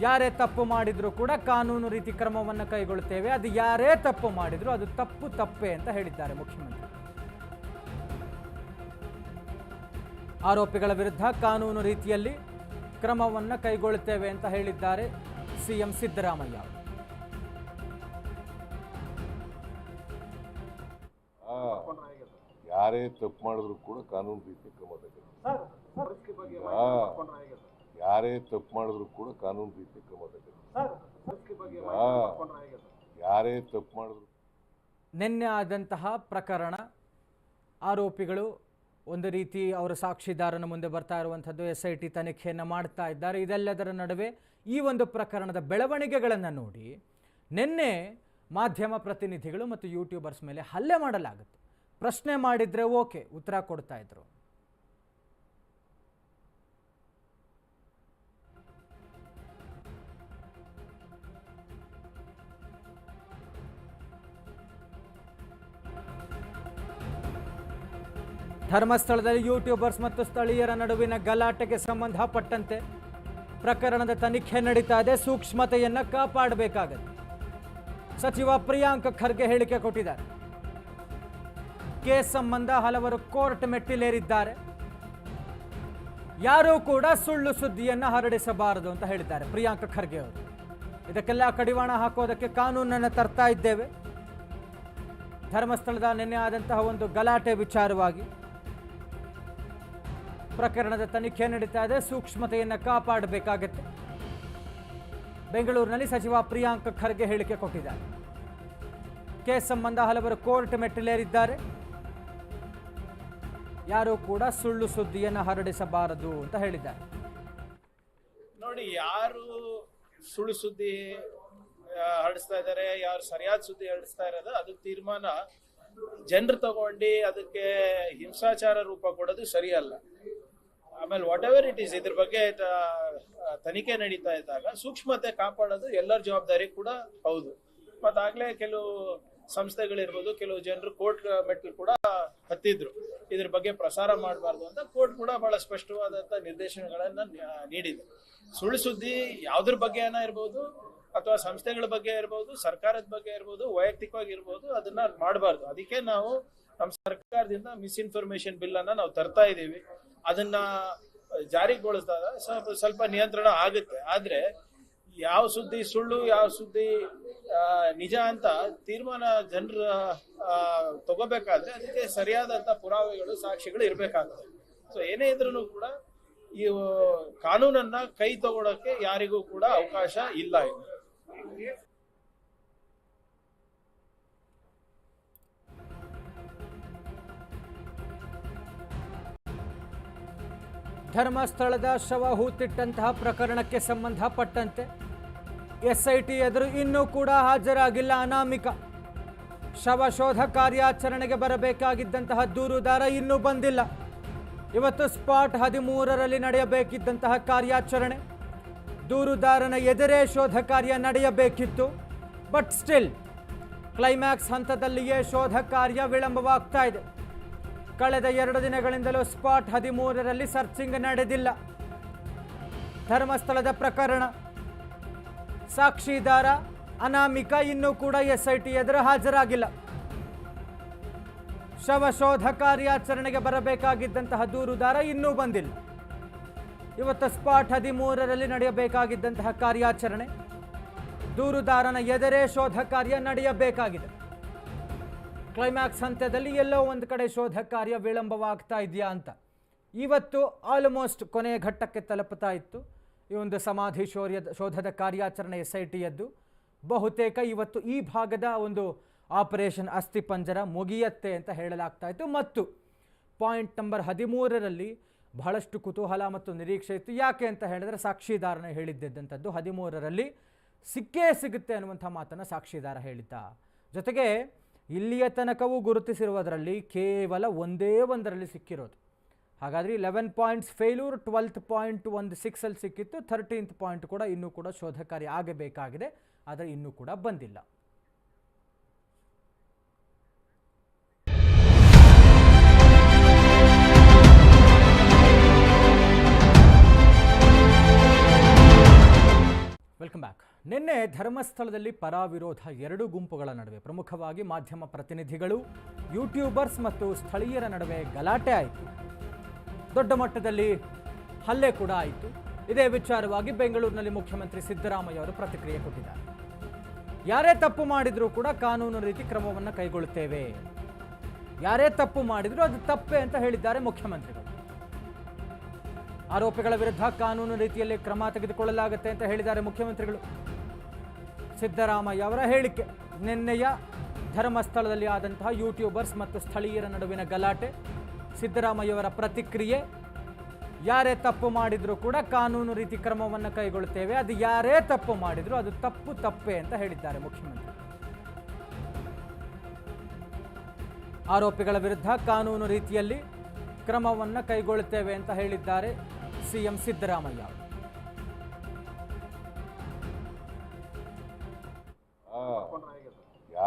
ಯಾರೇ ತಪ್ಪು ಮಾಡಿದರೂ ಕೂಡ ಕಾನೂನು ರೀತಿ ಕ್ರಮವನ್ನು ಕೈಗೊಳ್ಳುತ್ತೇವೆ ಅದು ಯಾರೇ ತಪ್ಪು ಮಾಡಿದರೂ ಅದು ತಪ್ಪು ತಪ್ಪೆ ಅಂತ ಹೇಳಿದ್ದಾರೆ ಮುಖ್ಯಮಂತ್ರಿ. ಆರೋಪಿಗಳ ವಿರುದ್ಧ ಕಾನೂನು ರೀತಿಯಲ್ಲಿ ಕ್ರಮವನ್ನು ಕೈಗೊಳ್ಳುತ್ತೇವೆ ಅಂತ ಹೇಳಿದ್ದಾರೆ ಸಿಎಂ ಸಿದ್ದರಾಮಯ್ಯ ಯಾರೇ ತಪ್ಪು ಮಾಡಿದ್ರು ಕೂಡ ಕಾನೂನು ರೀತಿ ಕ್ರಮ ಯಾರೇ ತಪ್ಪು ಮಾಡಿದ್ರು ಕೂಡ ಕಾನೂನು ರೀತಿ ಕ್ರಮ ಯಾರೇ ತಪ್ಪು ಮಾಡಿದ್ರು. ನಿನ್ನೆ ಆದಂತಹ ಪ್ರಕರಣ ಆರೋಪಿಗಳು ಒಂದು ರೀತಿ ಅವರ ಸಾಕ್ಷಿದಾರನ ಮುಂದೆ ಬರ್ತಾ ಇರುವಂಥದ್ದು ಎಸ್ ಐ ಟಿ ತನಿಖೆಯನ್ನು ಮಾಡ್ತಾ ಇದ್ದಾರೆ. ಇದೆಲ್ಲದರ ನಡುವೆ ಈ ಒಂದು ಪ್ರಕರಣದ ಬೆಳವಣಿಗೆಗಳನ್ನು ನೋಡಿ ನಿನ್ನೆ ಮಾಧ್ಯಮ ಪ್ರತಿನಿಧಿಗಳು ಮತ್ತು ಯೂಟ್ಯೂಬರ್ಸ್ ಮೇಲೆ ಹಲ್ಲೆ ಮಾಡಲಾಗುತ್ತೆ. ಪ್ರಶ್ನೆ ಮಾಡಿದರೆ ಓಕೆ ಉತ್ತರ ಕೊಡ್ತಾ ಇದ್ರು. ಧರ್ಮಸ್ಥಳದಲ್ಲಿ ಯೂಟ್ಯೂಬರ್ಸ್ ಮತ್ತು ಸ್ಥಳೀಯರ ನಡುವಿನ ಗಲಾಟೆಗೆ ಸಂಬಂಧಪಟ್ಟಂತೆ ಪ್ರಕರಣದ ತನಿಖೆ ನಡೀತಾ ಇದೆ. ಸೂಕ್ಷ್ಮತೆಯನ್ನು ಕಾಪಾಡಬೇಕಾಗತ್ತೆ. ಸಚಿವ ಪ್ರಿಯಾಂಕ್ ಖರ್ಗೆ ಹೇಳಿಕೆ ಕೊಟ್ಟಿದ್ದಾರೆ. ಕೇಸ್ ಸಂಬಂಧ ಹಲವರು ಕೋರ್ಟ್ ಮೆಟ್ಟಿಲೇರಿದ್ದಾರೆ. ಯಾರೂ ಕೂಡ ಸುಳ್ಳು ಸುದ್ದಿಯನ್ನು ಹರಡಿಸಬಾರದು ಅಂತ ಹೇಳಿದ್ದಾರೆ ಪ್ರಿಯಾಂಕ್ ಖರ್ಗೆ ಅವರು. ಇದಕ್ಕೆಲ್ಲ ಕಡಿವಾಣ ಹಾಕೋದಕ್ಕೆ ಕಾನೂನನ್ನು ತರ್ತಾ ಇದ್ದೇವೆ. ಧರ್ಮಸ್ಥಳದ ನಿನ್ನೆ ಆದಂತಹ ಒಂದು ಗಲಾಟೆ ವಿಚಾರವಾಗಿ ಪ್ರಕರಣದ ತನಿಖೆ ನಡೀತಾ ಇದೆ. ಸೂಕ್ಷ್ಮತೆಯನ್ನು ಕಾಪಾಡಬೇಕಾಗತ್ತೆ. ಬೆಂಗಳೂರಿನಲ್ಲಿ ಸಚಿವ ಪ್ರಿಯಾಂಕ್ ಖರ್ಗೆ ಹೇಳಿಕೆ ಕೊಟ್ಟಿದ್ದಾರೆ. ಕೇಸ್ ಸಂಬಂಧ ಹಲವರು ಕೋರ್ಟ್ ಮೆಟ್ಟಿಲೇರಿದ್ದಾರೆ. ಯಾರೂ ಕೂಡ ಸುಳ್ಳು ಸುದ್ದಿಯನ್ನು ಹರಡಿಸಬಾರದು ಅಂತ ಹೇಳಿದ್ದಾರೆ. ನೋಡಿ, ಯಾರು ಸುಳ್ಳು ಸುದ್ದಿ ಹರಡಿಸ್ತಾ ಇದ್ದಾರೆ, ಯಾರು ಸರಿಯಾದ ಸುದ್ದಿ ಹರಡಿಸ್ತಾ ಇರೋದು, ಅದು ತೀರ್ಮಾನ ಜನರು ತಗೊಂಡು ಅದಕ್ಕೆ ಹಿಂಸಾಚಾರ ರೂಪ ಕೊಡೋದು ಸರಿಯಲ್ಲ. ಆಮೇಲೆ ವಾಟ್ ಎವರ್ ಇಟ್ ಈಸ್ ಇದ್ರ ಬಗ್ಗೆ ತನಿಖೆ ನಡೀತಾ ಇದ್ದಾಗ ಸೂಕ್ಷ್ಮತೆ ಕಾಪಾಡೋದು ಎಲ್ಲರ ಜವಾಬ್ದಾರಿ ಕೂಡ ಹೌದು. ಮತ್ತಾಗಲೇ ಕೆಲವು ಸಂಸ್ಥೆಗಳಿರ್ಬೋದು, ಕೆಲವು ಜನರು ಕೋರ್ಟ್ ಮೆಟ್ಲು ಕೂಡ ಹತ್ತಿದ್ರು. ಇದ್ರ ಬಗ್ಗೆ ಪ್ರಸಾರ ಮಾಡಬಾರ್ದು ಅಂತ ಕೋರ್ಟ್ ಕೂಡ ಬಹಳ ಸ್ಪಷ್ಟವಾದಂತ ನಿರ್ದೇಶನಗಳನ್ನು ನೀಡಿದೆ. ಸುಳ್ಳು ಸುದ್ದಿ ಯಾವುದ್ರ ಬಗ್ಗೆ ಏನೋ ಇರ್ಬೋದು ಅಥವಾ ಸಂಸ್ಥೆಗಳ ಬಗ್ಗೆ ಇರ್ಬೋದು, ಸರ್ಕಾರದ ಬಗ್ಗೆ ಇರ್ಬೋದು ವೈಯಕ್ತಿಕವಾಗಿ ಇರ್ಬೋದು ಅದನ್ನ ಮಾಡಬಾರ್ದು. ಅದಕ್ಕೆ ನಾವು ನಮ್ಮ ಸರ್ಕಾರದಿಂದ ಮಿಸ್ಇನ್ಫಾರ್ಮೇಶನ್ ಬಿಲ್ ಅನ್ನ ನಾವು ತರ್ತಾ ಇದ್ದೀವಿ. ಅದನ್ನ ಜಾರಿಗೊಳಿಸಿದಾಗ ಸ್ವಲ್ಪ ಸ್ವಲ್ಪ ನಿಯಂತ್ರಣ ಆಗುತ್ತೆ. ಆದ್ರೆ ಯಾವ ಸುದ್ದಿ ಸುಳ್ಳು, ಯಾವ ಸುದ್ದಿ ನಿಜ ಅಂತ ತೀರ್ಮಾನ ಜನರ ತಗೋಬೇಕಾದ್ರೆ ಅದಕ್ಕೆ ಸರಿಯಾದಂತ ಪುರಾವೆಗಳು, ಸಾಕ್ಷಿಗಳು ಇರ್ಬೇಕಾಗುತ್ತೆ. ಸೊ ಏನೇ ಇದ್ರೂ ಕೂಡ ಈ ಕಾನೂನನ್ನ ಕೈ ತಗೊಳಕ್ಕೆ ಯಾರಿಗೂ ಕೂಡ ಅವಕಾಶ ಇಲ್ಲ ಇದು. ಧರ್ಮಸ್ಥಳದ ಶವ ಹೂತಿಟ್ಟಂತಹ ಪ್ರಕರಣಕ್ಕೆ ಸಂಬಂಧಪಟ್ಟಂತೆ ಎಸ್ಐಟಿ ಎದುರು ಇನ್ನೂ ಕೂಡ ಹಾಜರಾಗಿಲ್ಲ ಅನಾಮಿಕ. ಶವ ಶೋಧ ಕಾರ್ಯಾಚರಣೆಗೆ ಬರಬೇಕಾಗಿದ್ದಂತಹ ದೂರುದಾರ ಇನ್ನೂ ಬಂದಿಲ್ಲ. ಇವತ್ತು ಸ್ಪಾಟ್ ಹದಿಮೂರರಲ್ಲಿ ನಡೆಯಬೇಕಿದ್ದಂತಹ ಕಾರ್ಯಾಚರಣೆ. ದೂರುದಾರನ ಎದುರೇ ಶೋಧ ಕಾರ್ಯ ನಡೆಯಬೇಕಿತ್ತು. ಬಟ್ ಸ್ಟಿಲ್ ಕ್ಲೈಮ್ಯಾಕ್ಸ್ ಹಂತದಲ್ಲಿಯೇ ಶೋಧ ಕಾರ್ಯ ವಿಳಂಬವಾಗ್ತಾ ಇದೆ. ಕಳೆದ ಎರಡು ದಿನಗಳಿಂದಲೂ ಸ್ಪಾಟ್ ಹದಿಮೂರರಲ್ಲಿ ಸರ್ಚಿಂಗ್ ನಡೆದಿಲ್ಲ. ಧರ್ಮಸ್ಥಳದ ಪ್ರಕರಣ. ಸಾಕ್ಷಿದಾರ ಅನಾಮಿಕ ಇನ್ನೂ ಕೂಡ ಎಸ್ ಐ ಟಿ ಎದುರು ಹಾಜರಾಗಿಲ್ಲ. ಶವ ಶೋಧ ಕಾರ್ಯಾಚರಣೆಗೆ ಬರಬೇಕಾಗಿದ್ದಂತಹ ದೂರುದಾರ ಇನ್ನೂ ಬಂದಿಲ್ಲ. ಇವತ್ತು ಸ್ಪಾಟ್ ಹದಿಮೂರರಲ್ಲಿ ನಡೆಯಬೇಕಾಗಿದ್ದಂತಹ ಕಾರ್ಯಾಚರಣೆ. ದೂರುದಾರನ ಎದರೆ ಶೋಧ ಕಾರ್ಯ ನಡೆಯಬೇಕಾಗಿದೆ. ಕ್ಲೈಮ್ಯಾಕ್ಸ್ ಹಂತದಲ್ಲಿ ಎಲ್ಲೋ ಒಂದು ಕಡೆ ಶೋಧ ಕಾರ್ಯ ವಿಳಂಬವಾಗ್ತಾ ಇದೆಯಾ ಅಂತ. ಇವತ್ತು ಆಲ್ಮೋಸ್ಟ್ ಕೊನೆಯ ಘಟ್ಟಕ್ಕೆ ತಲುಪುತ್ತಾ ಇತ್ತು. ಈ ಒಂದು ಸಮಾಧಿ ಶೌರ್ಯದ ಶೋಧದ ಕಾರ್ಯಾಚರಣೆ ಎಸ್ ಐ ಟಿಯದ್ದು ಬಹುತೇಕ ಇವತ್ತು ಈ ಭಾಗದ ಒಂದು ಆಪರೇಷನ್ ಅಸ್ಥಿಪಂಜರ ಮುಗಿಯತ್ತೆ ಅಂತ ಹೇಳಲಾಗ್ತಾ ಇತ್ತು. ಮತ್ತು ಪಾಯಿಂಟ್ ನಂಬರ್ ಹದಿಮೂರರಲ್ಲಿ ಬಹಳಷ್ಟು ಕುತೂಹಲ ಮತ್ತು ನಿರೀಕ್ಷೆ ಇತ್ತು. ಯಾಕೆ ಅಂತ ಹೇಳಿದ್ರೆ ಸಾಕ್ಷಿದಾರನ ಹೇಳಿದ್ದಂಥದ್ದು ಹದಿಮೂರರಲ್ಲಿ ಸಿಕ್ಕೇ ಸಿಗುತ್ತೆ ಅನ್ನುವಂಥ ಮಾತನ್ನು ಸಾಕ್ಷಿದಾರ ಹೇಳಿದ್ದ. ಜೊತೆಗೆ ಇಲ್ಲಿಯ ತನಕವೂ ಗುರುತಿಸಿರುವುದರಲ್ಲಿ ಕೇವಲ ಒಂದೇ ಒಂದರಲ್ಲಿ ಸಿಕ್ಕಿರೋದು. ಹಾಗಾದರೆ eleven points failure twelfth point ಒಂದು ಸಿಕ್ಸಲ್ಲಿ ಸಿಕ್ಕಿತ್ತು ಥರ್ಟೀನ್ತ್ ಪಾಯಿಂಟ್ ಕೂಡ ಇನ್ನೂ ಕೂಡ ಶೋಧಕಾರಿ ಆಗಬೇಕಾಗಿದೆ, ಆದರೆ ಇನ್ನೂ ಕೂಡ ಬಂದಿಲ್ಲ. ನಿನ್ನೆ ಧರ್ಮಸ್ಥಳದಲ್ಲಿ ಪರ ವಿರೋಧ ಎರಡು ಗುಂಪುಗಳ ನಡುವೆ ಪ್ರಮುಖವಾಗಿ ಮಾಧ್ಯಮ ಪ್ರತಿನಿಧಿಗಳು, ಯೂಟ್ಯೂಬರ್ಸ್ ಮತ್ತು ಸ್ಥಳೀಯರ ನಡುವೆ ಗಲಾಟೆ ಆಯಿತು. ದೊಡ್ಡ ಮಟ್ಟದಲ್ಲಿ ಹಲ್ಲೆ ಕೂಡ ಆಯಿತು. ಇದೇ ವಿಚಾರವಾಗಿ ಬೆಂಗಳೂರಿನಲ್ಲಿ ಮುಖ್ಯಮಂತ್ರಿ ಸಿದ್ದರಾಮಯ್ಯ ಅವರು ಪ್ರತಿಕ್ರಿಯೆ ಕೊಟ್ಟಿದ್ದಾರೆ. ಯಾರೇ ತಪ್ಪು ಮಾಡಿದರೂ ಕೂಡ ಕಾನೂನು ರೀತಿ ಕ್ರಮವನ್ನು ಕೈಗೊಳ್ಳುತ್ತೇವೆ. ಯಾರೇ ತಪ್ಪು ಮಾಡಿದರೂ ಅದು ತಪ್ಪೆ ಅಂತ ಹೇಳಿದ್ದಾರೆ ಮುಖ್ಯಮಂತ್ರಿಗಳು. ಆರೋಪಿಗಳ ವಿರುದ್ಧ ಕಾನೂನು ರೀತಿಯಲ್ಲಿ ಕ್ರಮ ತೆಗೆದುಕೊಳ್ಳಲಾಗುತ್ತೆ ಅಂತ ಹೇಳಿದ್ದಾರೆ ಮುಖ್ಯಮಂತ್ರಿಗಳು. ಸಿದ್ದರಾಮಯ್ಯ ಅವರ ಹೇಳಿಕೆ. ನಿನ್ನೆಯ ಧರ್ಮಸ್ಥಳದಲ್ಲಿ ಆದಂತಹ ಯೂಟ್ಯೂಬರ್ಸ್ ಮತ್ತು ಸ್ಥಳೀಯರ ನಡುವಿನ ಗಲಾಟೆ ಸಿದ್ದರಾಮಯ್ಯವರ ಪ್ರತಿಕ್ರಿಯೆ, ಯಾರೇ ತಪ್ಪು ಮಾಡಿದರೂ ಕೂಡ ಕಾನೂನು ರೀತಿ ಕ್ರಮವನ್ನು ಕೈಗೊಳ್ಳುತ್ತೇವೆ, ಅದು ಯಾರೇ ತಪ್ಪು ಮಾಡಿದರೂ ಅದು ತಪ್ಪು ತಪ್ಪೆ ಅಂತ ಹೇಳಿದ್ದಾರೆ ಮುಖ್ಯಮಂತ್ರಿ. ಆರೋಪಿಗಳ ವಿರುದ್ಧ ಕಾನೂನು ರೀತಿಯಲ್ಲಿ ಕ್ರಮವನ್ನು ಕೈಗೊಳ್ಳುತ್ತೇವೆ ಅಂತ ಹೇಳಿದ್ದಾರೆ ಸಿಎಂ ಸಿದ್ದರಾಮಯ್ಯ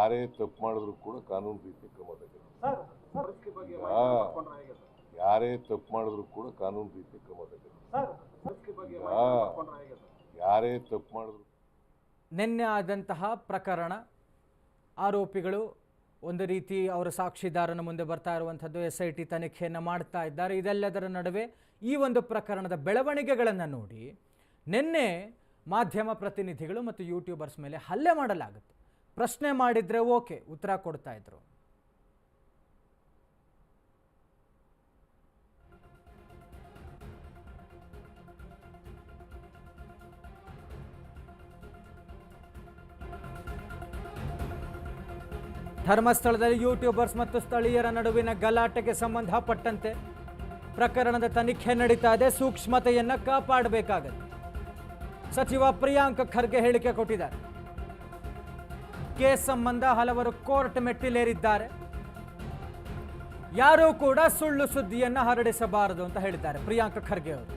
ಯಾರೇ ತಪ್ಪು ಮಾಡಿದ್ರು ಕೂಡ ಕಾನೂನು ರೀತಿ ಕ್ರಮ ತಗೊಳ್ಳಿ ಯಾರೇ ತಪ್ಪು ಮಾಡಿದ್ರು ಕೂಡ ಕಾನೂನು ರೀತಿ ಕ್ರಮ ತಗೊಳ್ಳಿ ಯಾರೇ ತಪ್ಪು ಮಾಡಿದ್ರು ನಿನ್ನೆ ಆದಂತಹ ಪ್ರಕರಣ ಆರೋಪಿಗಳು ಒಂದು ರೀತಿ ಅವರ ಸಾಕ್ಷಿದಾರನ ಮುಂದೆ ಬರ್ತಾ ಇರುವಂಥದ್ದು ಎಸ್ ಐ ಟಿ ತನಿಖೆಯನ್ನು ಮಾಡ್ತಾ ಇದ್ದಾರೆ. ಇದೆಲ್ಲದರ ನಡುವೆ ಈ ಒಂದು ಪ್ರಕರಣದ ಬೆಳವಣಿಗೆಗಳನ್ನು ನೋಡಿ ನಿನ್ನೆ ಮಾಧ್ಯಮ ಪ್ರತಿನಿಧಿಗಳು ಮತ್ತು ಯೂಟ್ಯೂಬರ್ಸ್ ಮೇಲೆ ಹಲ್ಲೆ ಮಾಡಲಾಗುತ್ತೆ. ಪ್ರಶ್ನೆ ಮಾಡಿದರೆ ಓಕೆ, ಉತ್ತರ ಕೊಡ್ತಾ ಇದ್ರು. ಧರ್ಮಸ್ಥಳದಲ್ಲಿ ಯೂಟ್ಯೂಬರ್ಸ್ ಮತ್ತು ಸ್ಥಳೀಯರ ನಡುವಿನ ಗಲಾಟೆಗೆ ಸಂಬಂಧಪಟ್ಟಂತೆ ಪ್ರಕರಣದ ತನಿಖೆ ನಡೀತಾ ಇದೆ. ಸೂಕ್ಷ್ಮತೆಯನ್ನು ಕಾಪಾಡಬೇಕಾಗುತ್ತೆ. ಸಚಿವ ಪ್ರಿಯಾಂಕ್ ಖರ್ಗೆ ಹೇಳಿಕೆ ಕೊಟ್ಟಿದ್ದಾರೆ. ಕೇಸ್ ಸಂಬಂಧ ಹಲವರು ಕೋರ್ಟ್ ಮೆಟ್ಟಿಲೇರಿದ್ದಾರೆ. ಯಾರೂ ಕೂಡ ಸುಳ್ಳು ಸುದ್ದಿಯನ್ನು ಹರಡಿಸಬಾರದು ಅಂತ ಹೇಳಿದ್ದಾರೆ ಪ್ರಿಯಾಂಕ ಖರ್ಗೆ ಅವರು.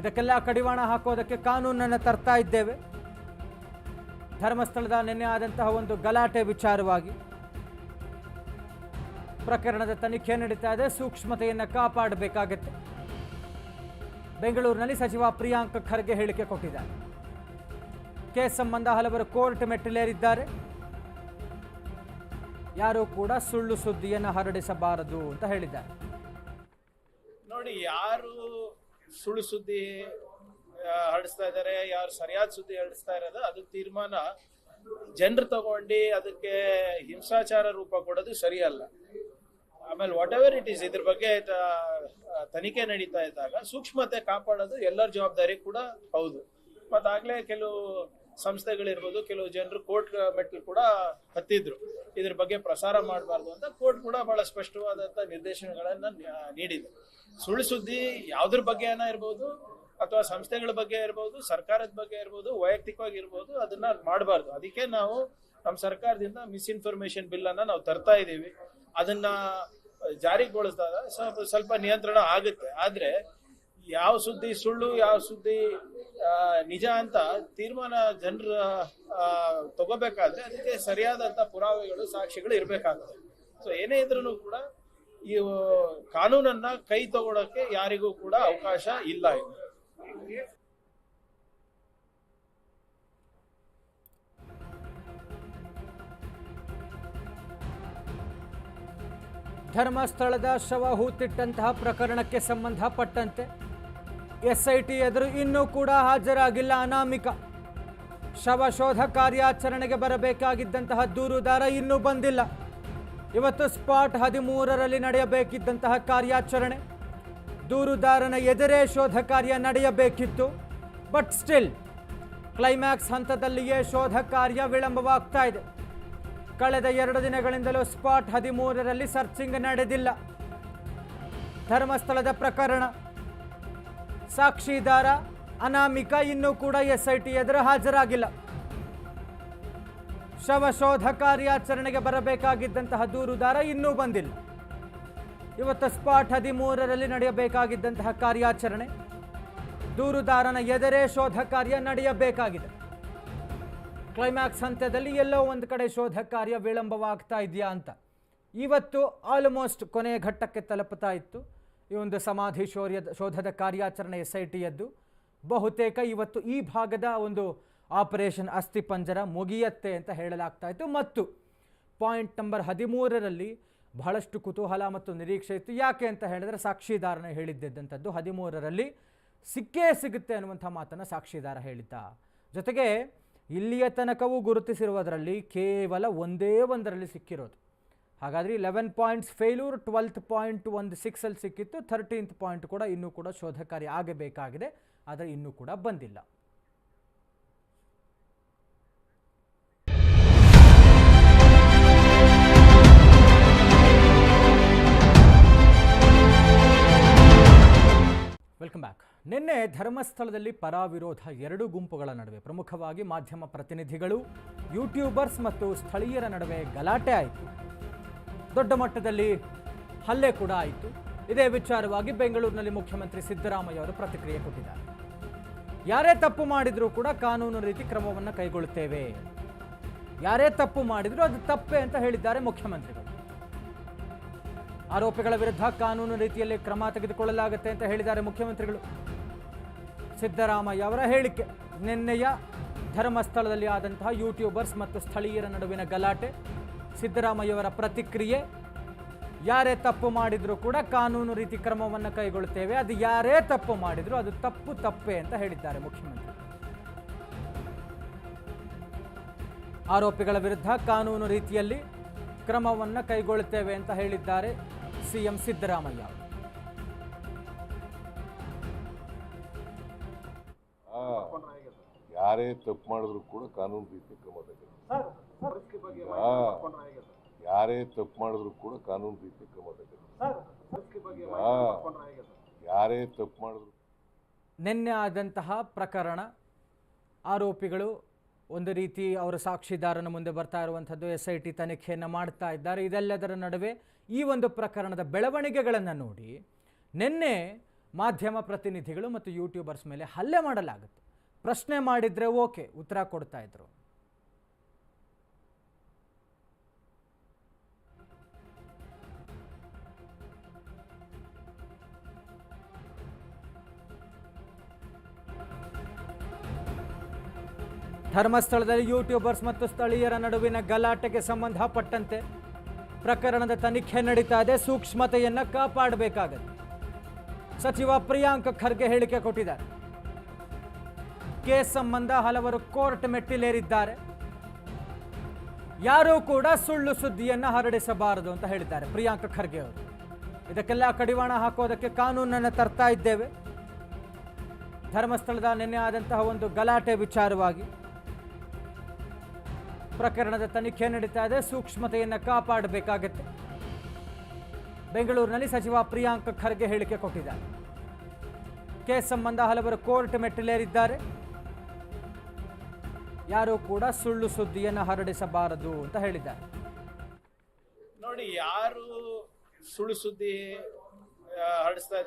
ಇದಕ್ಕೆಲ್ಲ ಕಡಿವಾಣ ಹಾಕೋದಕ್ಕೆ ಕಾನೂನನ್ನು ತರ್ತಾ ಇದ್ದೇವೆ. ಧರ್ಮಸ್ಥಳದ ನಿನ್ನೆ ಆದಂತಹ ಒಂದು ಗಲಾಟೆ ವಿಚಾರವಾಗಿ ಪ್ರಕರಣದ ತನಿಖೆ ನಡೀತಾ ಇದೆ, ಸೂಕ್ಷ್ಮತೆಯನ್ನು ಕಾಪಾಡಬೇಕಾಗತ್ತೆ. ಬೆಂಗಳೂರಿನಲ್ಲಿ ಸಚಿವ ಪ್ರಿಯಾಂಕ ಖರ್ಗೆ ಹೇಳಿಕೆ ಕೊಟ್ಟಿದ್ದಾರೆ. ಕೇಸ್ ಸಂಬಂಧ ಹಲವರು ಕೋರ್ಟ್ ಮೆಟ್ಟಿಲೇರಿದ್ದಾರೆ. ಯಾರೂ ಕೂಡ ಸುಳ್ಳು ಸುದ್ದಿಯನ್ನು ಹರಡಿಸಬಾರದು ಅಂತ ಹೇಳಿದ್ದಾರೆ. ನೋಡಿ, ಯಾರು ಸುಳ್ಳು ಸುದ್ದಿ ಹರಡಿಸ್ತಾ ಇದ್ದಾರೆ, ಯಾರು ಸರಿಯಾದ ಸುದ್ದಿ ಹರಡಿಸ್ತಾ ಇರೋದು, ಅದು ತೀರ್ಮಾನ ಜನರು ತಗೊಂಡು ಅದಕ್ಕೆ ಹಿಂಸಾಚಾರ ರೂಪ ಕೊಡೋದು ಸರಿಯಲ್ಲ. ಆಮೇಲೆ ವಾಟ್ ಎವರ್ ಇಟ್ ಈಸ್ ಇದ್ರ ಬಗ್ಗೆ ತನಿಖೆ ನಡೀತಾ ಇದ್ದಾಗ ಸೂಕ್ಷ್ಮತೆ ಕಾಪಾಡೋದು ಎಲ್ಲರ ಜವಾಬ್ದಾರಿ ಕೂಡ ಹೌದು. ಮತ್ತಾಗಲೇ ಕೆಲವು ಸಂಸ್ಥೆಗಳಿರ್ಬೋದು, ಕೆಲವು ಜನರು ಕೋರ್ಟ್ ಮೆಟ್ಲು ಕೂಡ ಹತ್ತಿದ್ರು. ಇದ್ರ ಬಗ್ಗೆ ಪ್ರಸಾರ ಮಾಡಬಾರ್ದು ಅಂತ ಕೋರ್ಟ್ ಕೂಡ ಬಹಳ ಸ್ಪಷ್ಟವಾದಂತ ನಿರ್ದೇಶನಗಳನ್ನ ನೀಡಿದೆ. ಸುಳ್ಳು ಸುದ್ದಿ ಯಾವ್ದ್ರ ಬಗ್ಗೆ ಇರ್ಬೋದು, ಅಥವಾ ಸಂಸ್ಥೆಗಳ ಬಗ್ಗೆ ಇರ್ಬೋದು, ಸರ್ಕಾರದ ಬಗ್ಗೆ ಇರ್ಬೋದು ವೈಯಕ್ತಿಕವಾಗಿ ಇರ್ಬೋದು ಅದನ್ನ ಮಾಡಬಾರ್ದು. ಅದಕ್ಕೆ ನಾವು ನಮ್ಮ ಸರ್ಕಾರದಿಂದ ಮಿಸ್ಇನ್ಫಾರ್ಮೇಶನ್ ಬಿಲ್ ಅನ್ನ ನಾವು ತರ್ತಾ ಇದ್ದೀವಿ. ಅದನ್ನ ಜಾರಿಗೊಳಿಸಿದಾಗ ಸ್ವಲ್ಪ ನಿಯಂತ್ರಣ ಆಗುತ್ತೆ. ಆದ್ರೆ ಯಾವ ಸುದ್ದಿ ಸುಳ್ಳು, ಯಾವ ಸುದ್ದಿ ನಿಜ ಅಂತ ತೀರ್ಮಾನ ಜನರ ತಗೋಬೇಕಾದ್ರೆ ಅದಕ್ಕೆ ಸರಿಯಾದಂತ ಪುರಾವೆಗಳು, ಸಾಕ್ಷಿಗಳು ಇರಬೇಕಾಗುತ್ತೆ. ಸೊ ಏನೇ ಇದ್ರೂ ಕೂಡ ಈ ಕಾನೂನನ್ನ ಕೈ ತಗೊಳಕ್ಕೆ ಯಾರಿಗೂ ಕೂಡ ಅವಕಾಶ ಇಲ್ಲ ಧರ್ಮಸ್ಥಳದ ಶವ ಹೂತಿಟ್ಟಂತಹ ಪ್ರಕರಣಕ್ಕೆ ಸಂಬಂಧಪಟ್ಟಂತೆ ಎಸ್ ಐ ಟಿ ಎದುರು ಇನ್ನೂ ಕೂಡ ಹಾಜರಾಗಿಲ್ಲ. ಅನಾಮಿಕ ಶವ ಶೋಧ ಕಾರ್ಯಾಚರಣೆಗೆ ಬರಬೇಕಾಗಿದ್ದಂತಹ ದೂರುದಾರ ಇನ್ನೂ ಬಂದಿಲ್ಲ. ಇವತ್ತು ಸ್ಪಾಟ್ ಹದಿಮೂರರಲ್ಲಿ ನಡೆಯಬೇಕಿದ್ದಂತಹ ಕಾರ್ಯಾಚರಣೆ. ದೂರುದಾರನ ಎದುರೇ ಶೋಧ ಕಾರ್ಯ ನಡೆಯಬೇಕಿತ್ತು. ಬಟ್ ಸ್ಟಿಲ್, ಕ್ಲೈಮ್ಯಾಕ್ಸ್ ಹಂತದಲ್ಲಿಯೇ ಶೋಧ ಕಾರ್ಯ ವಿಳಂಬವಾಗ್ತಾ ಇದೆ. ಕಳೆದ ಎರಡು ದಿನಗಳಿಂದಲೂ ಸ್ಪಾಟ್ ಹದಿಮೂರರಲ್ಲಿ ಸರ್ಚಿಂಗ್ ನಡೆದಿಲ್ಲ. ಧರ್ಮಸ್ಥಳದ ಪ್ರಕರಣ ಸಾಕ್ಷಿದಾರ, ಅನಾಮಿಕ ಇನ್ನೂ ಕೂಡ ಎಸ್ ಐ ಟಿ ಎದುರು ಹಾಜರಾಗಿಲ್ಲ. ಶವ ಶೋಧ ಕಾರ್ಯಾಚರಣೆಗೆ ಬರಬೇಕಾಗಿದ್ದಂತಹ ದೂರುದಾರ ಇನ್ನೂ ಬಂದಿಲ್ಲ. ಇವತ್ತು ಸ್ಪಾಟ್ ಹದಿಮೂರರಲ್ಲಿ ನಡೆಯಬೇಕಾಗಿದ್ದಂತಹ ಕಾರ್ಯಾಚರಣೆ, ದೂರುದಾರನ ಎದುರೇ ಶೋಧ ಕಾರ್ಯ ನಡೆಯಬೇಕಾಗಿದೆ. ಕ್ಲೈಮ್ಯಾಕ್ಸ್ ಹಂತದಲ್ಲಿ ಎಲ್ಲೋ ಒಂದು ಕಡೆ ಶೋಧ ಕಾರ್ಯ ವಿಳಂಬವಾಗ್ತಾ ಇದೆಯಾ ಅಂತ. ಇವತ್ತು ಆಲ್ಮೋಸ್ಟ್ ಕೊನೆಯ ಘಟ್ಟಕ್ಕೆ ತಲುಪುತ್ತಾ ಇತ್ತು. ಈ ಒಂದು ಸಮಾಧಿ ಶೌರ್ಯದ ಶೋಧದ ಕಾರ್ಯಾಚರಣೆ ಎಸ್ ಐ ಟಿಯದ್ದು ಬಹುತೇಕ ಇವತ್ತು ಈ ಭಾಗದ ಒಂದು ಆಪರೇಷನ್ ಅಸ್ಥಿಪಂಜರ ಮುಗಿಯತ್ತೆ ಅಂತ ಹೇಳಲಾಗ್ತಾ ಇತ್ತು. ಮತ್ತು ಪಾಯಿಂಟ್ ನಂಬರ್ ಹದಿಮೂರರಲ್ಲಿ ಬಹಳಷ್ಟು ಕುತೂಹಲ ಮತ್ತು ನಿರೀಕ್ಷೆ ಇತ್ತು. ಯಾಕೆ ಅಂತ ಹೇಳಿದ್ರೆ ಸಾಕ್ಷಿದಾರನ ಹೇಳಿದ್ದಂಥದ್ದು ಹದಿಮೂರರಲ್ಲಿ ಸಿಕ್ಕೇ ಸಿಗುತ್ತೆ ಅನ್ನುವಂಥ ಮಾತನ್ನು ಸಾಕ್ಷಿದಾರ ಹೇಳಿದ್ದ. ಜೊತೆಗೆ ಇಲ್ಲಿಯ ತನಕವೂ ಗುರುತಿಸಿರುವುದರಲ್ಲಿ ಕೇವಲ ಒಂದೇ ಒಂದರಲ್ಲಿ ಸಿಕ್ಕಿರೋದು. ಹಾಗಾದರೆ eleven points failure twelfth point ಒಂದು ಸಿಕ್ಸಲ್ಲಿ ಸಿಕ್ಕಿತ್ತು ಥರ್ಟೀನ್ತ್ ಪಾಯಿಂಟ್ ಕೂಡ ಇನ್ನೂ ಕೂಡ ಶೋಧ ಆಗಬೇಕಾಗಿದೆ, ಆದರೆ ಇನ್ನೂ ಕೂಡ ಬಂದಿಲ್ಲ. ವೆಲ್ಕಮ್ ಬ್ಯಾಕ್ ನಿನ್ನೆ ಧರ್ಮಸ್ಥಳದಲ್ಲಿ ಪರ ವಿರೋಧ ಎರಡು ಗುಂಪುಗಳ ನಡುವೆ ಪ್ರಮುಖವಾಗಿ ಮಾಧ್ಯಮ ಪ್ರತಿನಿಧಿಗಳು ಯೂಟ್ಯೂಬರ್ಸ್ ಮತ್ತು ಸ್ಥಳೀಯರ ನಡುವೆ ಗಲಾಟೆ ಆಯಿತು. ದೊಡ್ಡ ಮಟ್ಟದಲ್ಲಿ ಹಲ್ಲೆ ಕೂಡ ಆಯಿತು. ಇದೇ ವಿಚಾರವಾಗಿ ಬೆಂಗಳೂರಿನಲ್ಲಿ ಮುಖ್ಯಮಂತ್ರಿ ಸಿದ್ದರಾಮಯ್ಯ ಅವರು ಪ್ರತಿಕ್ರಿಯೆ ಕೊಟ್ಟಿದ್ದಾರೆ. ಯಾರೇ ತಪ್ಪು ಮಾಡಿದರೂ ಕೂಡ ಕಾನೂನು ರೀತಿ ಕ್ರಮವನ್ನು ಕೈಗೊಳ್ಳುತ್ತೇವೆ. ಯಾರೇ ತಪ್ಪು ಮಾಡಿದರೂ ಅದು ತಪ್ಪೇ ಅಂತ ಹೇಳಿದ್ದಾರೆ ಮುಖ್ಯಮಂತ್ರಿಗಳು. ಆರೋಪಿಗಳ ವಿರುದ್ಧ ಕಾನೂನು ರೀತಿಯಲ್ಲಿ ಕ್ರಮ ತೆಗೆದುಕೊಳ್ಳಲಾಗುತ್ತೆ ಅಂತ ಹೇಳಿದ್ದಾರೆ ಮುಖ್ಯಮಂತ್ರಿಗಳು. ಸಿದ್ದರಾಮಯ್ಯ ಅವರ ಹೇಳಿಕೆ, ನಿನ್ನೆಯ ಧರ್ಮಸ್ಥಳದಲ್ಲಿ ಆದಂತಹ ಯೂಟ್ಯೂಬರ್ಸ್ ಮತ್ತು ಸ್ಥಳೀಯರ ನಡುವಿನ ಗಲಾಟೆ ಸಿದ್ದರಾಮಯ್ಯವರ ಪ್ರತಿಕ್ರಿಯೆ. ಯಾರೇ ತಪ್ಪು ಮಾಡಿದರೂ ಕೂಡ ಕಾನೂನು ರೀತಿ ಕ್ರಮವನ್ನು ಕೈಗೊಳ್ಳುತ್ತೇವೆ. ಅದು ಯಾರೇ ತಪ್ಪು ಮಾಡಿದರೂ ಅದು ತಪ್ಪು ತಪ್ಪೇ ಅಂತ ಹೇಳಿದ್ದಾರೆ ಮುಖ್ಯಮಂತ್ರಿ. ಆರೋಪಿಗಳ ವಿರುದ್ಧ ಕಾನೂನು ರೀತಿಯಲ್ಲಿ ಕ್ರಮವನ್ನು ಕೈಗೊಳ್ಳುತ್ತೇವೆ ಅಂತ ಹೇಳಿದ್ದಾರೆ ಸಿಎಂ ಸಿದ್ದರಾಮಯ್ಯ ಯಾರೇ ತಪ್ಪು ಮಾಡಿದ್ರು ಕೂಡ ಕಾನೂನು ರೀತಿ ಕ್ರಮ ತಗೊಳ್ಳಿ ಯಾರೇ ತಪ್ಪು ಮಾಡಿದ್ರು ಕೂಡ ಕಾನೂನು ರೀತಿ ಕ್ರಮ ಯಾರೇ ತಪ್ಪು ಮಾಡಿದ್ರು ನಿನ್ನೆ ಆದಂತಹ ಪ್ರಕರಣ ಆರೋಪಿಗಳು ಒಂದು ರೀತಿ ಅವರ ಸಾಕ್ಷಿದಾರನ ಮುಂದೆ ಬರ್ತಾ ಇರುವಂಥದ್ದು ಎಸ್ ಐ ಟಿ ತನಿಖೆಯನ್ನು ಮಾಡ್ತಾ ಇದ್ದಾರೆ. ಇದೆಲ್ಲದರ ನಡುವೆ ಈ ಒಂದು ಪ್ರಕರಣದ ಬೆಳವಣಿಗೆಗಳನ್ನು ನೋಡಿ ನಿನ್ನೆ ಮಾಧ್ಯಮ ಪ್ರತಿನಿಧಿಗಳು ಮತ್ತು ಯೂಟ್ಯೂಬರ್ಸ್ ಮೇಲೆ ಹಲ್ಲೆ ಮಾಡಲಾಗುತ್ತೆ. ಪ್ರಶ್ನೆ ಮಾಡಿದರೆ ಓಕೆ ಉತ್ತರ ಕೊಡ್ತಾ ಧರ್ಮಸ್ಥಳದಲ್ಲಿ ಯೂಟ್ಯೂಬರ್ಸ್ ಮತ್ತು ಸ್ಥಳೀಯರ ನಡುವಿನ ಗಲಾಟೆಗೆ ಸಂಬಂಧಪಟ್ಟಂತೆ ಪ್ರಕರಣದ ತನಿಖೆ ನಡೀತಾ ಇದೆ. ಸೂಕ್ಷ್ಮತೆಯನ್ನು ಕಾಪಾಡಬೇಕಾಗತ್ತೆ. ಸಚಿವ ಪ್ರಿಯಾಂಕ್ ಖರ್ಗೆ ಹೇಳಿಕೆ ಕೊಟ್ಟಿದ್ದಾರೆ. ಕೇಸ್ ಸಂಬಂಧ ಹಲವರು ಕೋರ್ಟ್ ಮೆಟ್ಟಿಲೇರಿದ್ದಾರೆ. ಯಾರೂ ಕೂಡ ಸುಳ್ಳು ಸುದ್ದಿಯನ್ನು ಹರಡಿಸಬಾರದು ಅಂತ ಹೇಳಿದ್ದಾರೆ ಪ್ರಿಯಾಂಕ್ ಖರ್ಗೆ ಅವರು. ಇದಕ್ಕೆಲ್ಲ ಕಡಿವಾಣ ಹಾಕೋದಕ್ಕೆ ಕಾನೂನನ್ನು ತರ್ತಾ ಇದ್ದೇವೆ. ಧರ್ಮಸ್ಥಳದ ನಿನ್ನೆ ಆದಂತಹ ಒಂದು ಗಲಾಟೆ ವಿಚಾರವಾಗಿ ಪ್ರಕರಣದ ತನಿಖೆ ನಡೀತಾ ಇದೆ. ಸೂಕ್ಷ್ಮತೆಯನ್ನು ಕಾಪಾಡಬೇಕಾಗತ್ತೆ. ಬೆಂಗಳೂರಿನಲ್ಲಿ ಸಚಿವ ಪ್ರಿಯಾಂಕ್ ಖರ್ಗೆ ಹೇಳಿಕೆ ಕೊಟ್ಟಿದ್ದಾರೆ. ಕೇಸ್ ಸಂಬಂಧ ಹಲವರು ಕೋರ್ಟ್ ಮೆಟ್ಟಿಲೇರಿದ್ದಾರೆ. ಯಾರೂ ಕೂಡ ಸುಳ್ಳು ಸುದ್ದಿಯನ್ನು ಹರಡಿಸಬಾರದು ಅಂತ ಹೇಳಿದ್ದಾರೆ. ನೋಡಿ, ಯಾರು ಸುಳ್ಳು ಸುದ್ದಿ ಹರಡಿಸ್ತಾ